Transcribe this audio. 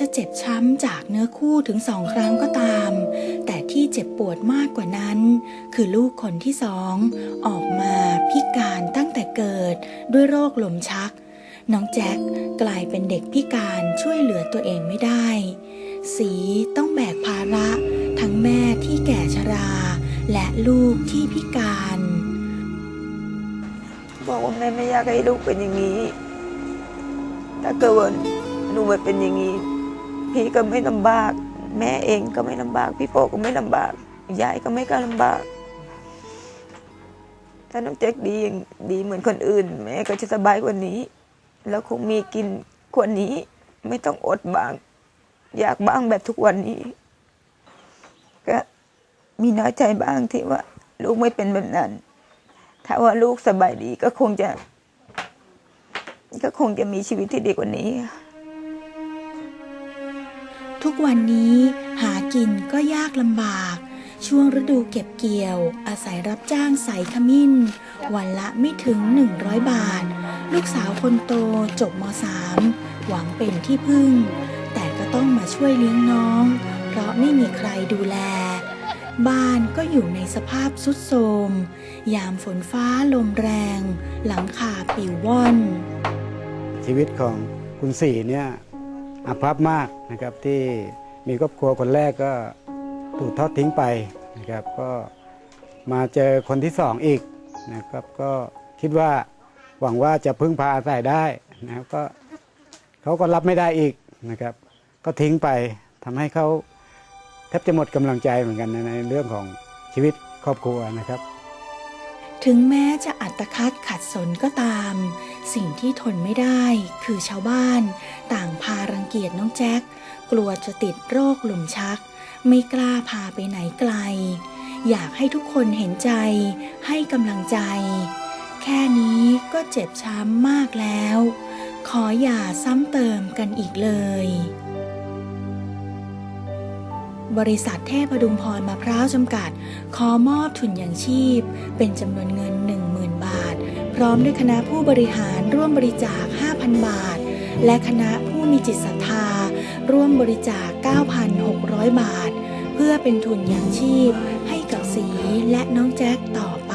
จะเจ็บช้ำจากเนื้อคู่ถึงสองครั้งก็ตาม แต่ที่เจ็บปวดมากกว่านั้น คือลูกคนที่สอง ออกมาพิการตั้งแต่เกิดด้วยโรคลมชัก น้องแจ็คกลายเป็นเด็กพิการช่วยเหลือตัวเองไม่ได้ สีต้องแบกภาระ ทั้งแม่ที่แก่ชรา และลูกที่พิการ บอกว่าแม่ไม่อยากให้ลูกเป็นอย่างนี้ ถ้าเกิดว่าหนูไม่เป็นอย่างนี้ พี่ก็ไม่ลำบาก แม่เองก็ไม่ลำบาก พี่โปก็ไม่ลำบากยายก็ไม่กล้าลำบาก ถ้าน้องแจ็คดีอย่างดีเหมือนคนอื่น แม่ก็จะสบายกว่านี้ แล้วคงมีกินกว่านี้ ไม่ต้องอดบ้าง อยากบ้างแบบทุกวันนี้ ก็มีน้อยใจบ้างที่ว่า ลูกไม่เป็นแบบนั้น ถ้าว่าลูกสบายดีก็คงจะ ก็คงจะมีชีวิตที่ดีกว่านี้ ทุกวันนี้หากินก็ยากลำบาก ช่วงฤดูเก็บเกี่ยว อาศัยรับจ้างใส่ขมิ้น วันละไม่ถึง 100 บาท ลูกสาวคนโตจบม .3 หวังเป็นที่พึ่ง แต่ก็ต้องมาช่วยเลี้ยงน้อง เพราะไม่มีใครดูแล บ้านก็อยู่ในสภาพสุดโทรมยามฝนฟ้าลมแรง หลังคาปิวว่อน ชีวิตของคุณสี่เนี่ย อาภัพมากนะครับที่มีครอบครัวคนแรกก็ถูกทอดทิ้งไปนะครับก็มาเจอคนที่สองอีกนะครับก็คิดว่าหวังว่าจะพึ่งพาอาศัยได้นะครับก็เขาก็รับไม่ได้อีกนะครับ ก็ทิ้งไปทำให้เขาแทบจะหมดกำลังใจเหมือนกันในเรื่องของชีวิตครอบครัวนะครับ ถึงแม้จะอัตคัดขัดสนก็ตาม สิ่งที่ทนไม่ได้คือชาวบ้าน ต่างพารังเกียจน้องแจ็คกลัวจะติดโรคลมชัก ไม่กล้าพาไปไหนไกล อยากให้ทุกคนเห็นใจ ให้กำลังใจ แค่นี้ก็เจ็บช้ำมากแล้ว ขออย่าซ้ำเติมกันอีกเลย บริษัทเทพดุงพรมะพร้าวจำกัด ขอมอบทุนอย่างชีพ เป็นจำนวนเงิน พร้อมด้วยคณะผู้บริหารร่วมบริจาค 5,000 บาท และคณะผู้มีจิตศรัทธา ร่วมบริจาค 9,600 บาท เพื่อเป็นทุนยังชีพให้กับสีและน้องแจ็คต่อไป